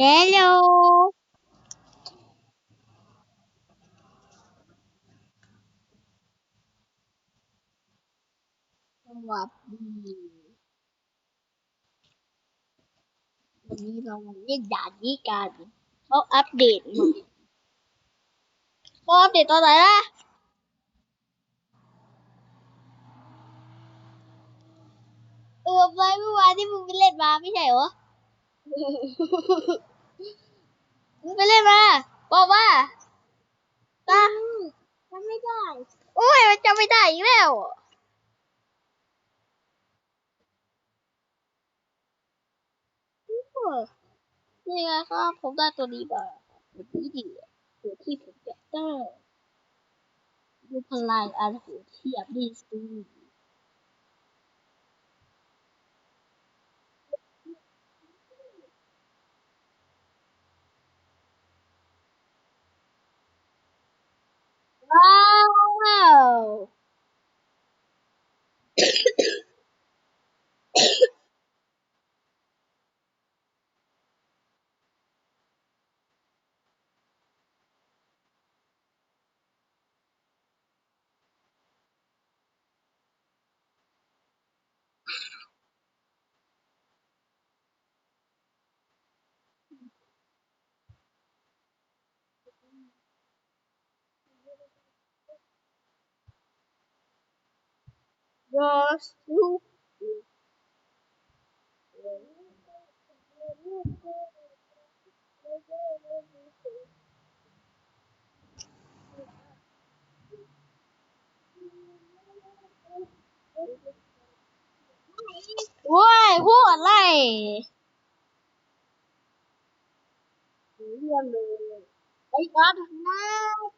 Hello สวัสดีวันนี้เรามาเล่นด่านนี้กันเขาอัปเดตมาเขาอัปเดตตอนไหนล่ะเออไปเมื่อวานที่มึงไปเล่นมาไม่ใช่เหรอ มึงไปเล่นมา บอกว่าตาจำไม่ได้ โอ้ยมันจำไม่ได้อีกแล้วเออนี่ไงครับผมได้ตัวนี้มาตัวนี้ดีตัวที่ผมอยากได้ดูพลังอันโหดเทียบดีสิว้ the sloop. Uầy, vô ở này Đấy, con, này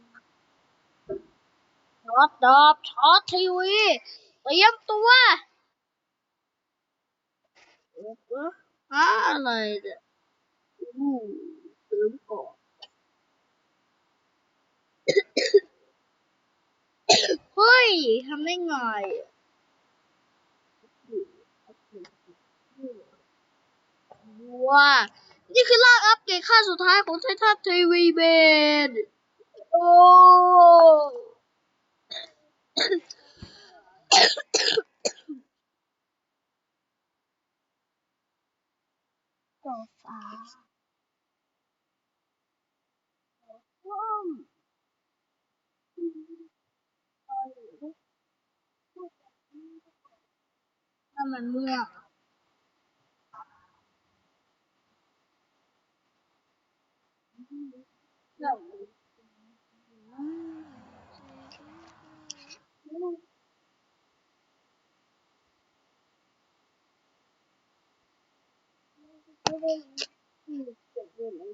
ช็อตดอบช็อตทีวีเตรียมตัวอะไรเนี่ยอู้เติมก่อนเฮ้ยทำได้ไงอะว้านี่คือล่างอัปเกรดขั้นสุดท้ายของไททันทีวีเบนโอ้ 咳咳咳咳那么热 นมันเมื่อ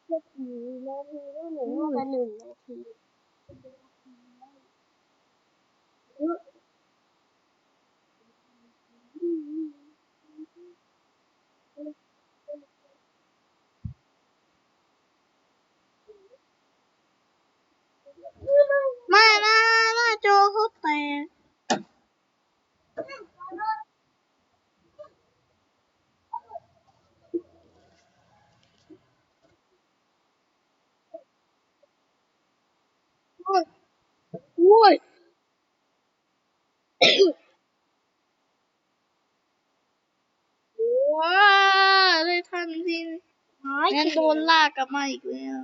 กนาทีนาทีก็หนึ่งว่าหนึ่งนาที โอ้ยว้าได้ทันทีงั้นโดนลากกลับมาอีกแล้ว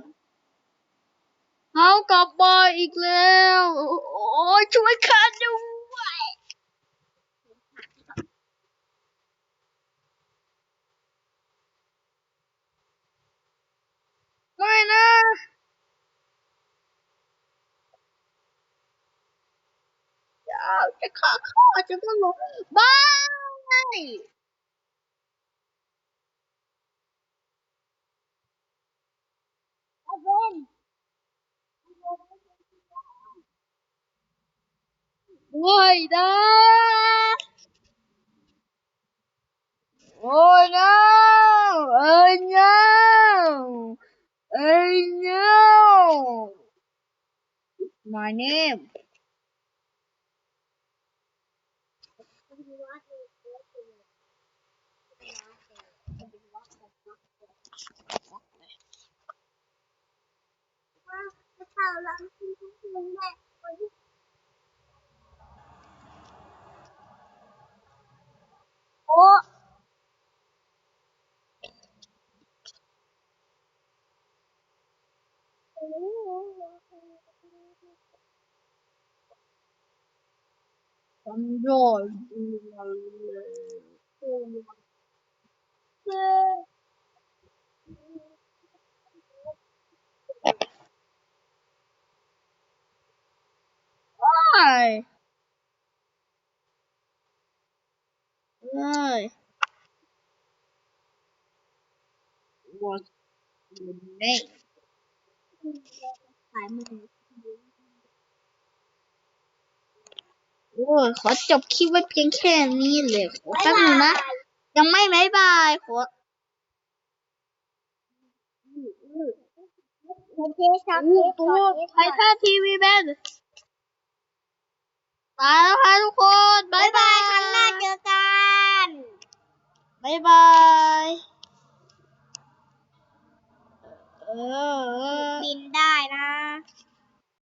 เขากลับมาอีกแล้ว โอ้ยช่วยข้าด้วย ดี๋ยวจะขาข้าจะต้องลงบ้ายเอาเป็นไม่นะโอ้ย no เอ้ย no เอ้ย no my name Ủa Xong rồi. Xong rồi. เลยว้ายเอ้ย What's your name ขายมือโอ้ยขอจบคลิปไว้เพียงแค่นี้เลยขอแป๊บนึงนะ ยังไม่บายบายขอโอเคชอบตัวไทยทันทีวีแบน ตายแล้วค่ะทุกคนบาบ๊ายยบาบายยครั้งหน้าเจอกันบายบายเออ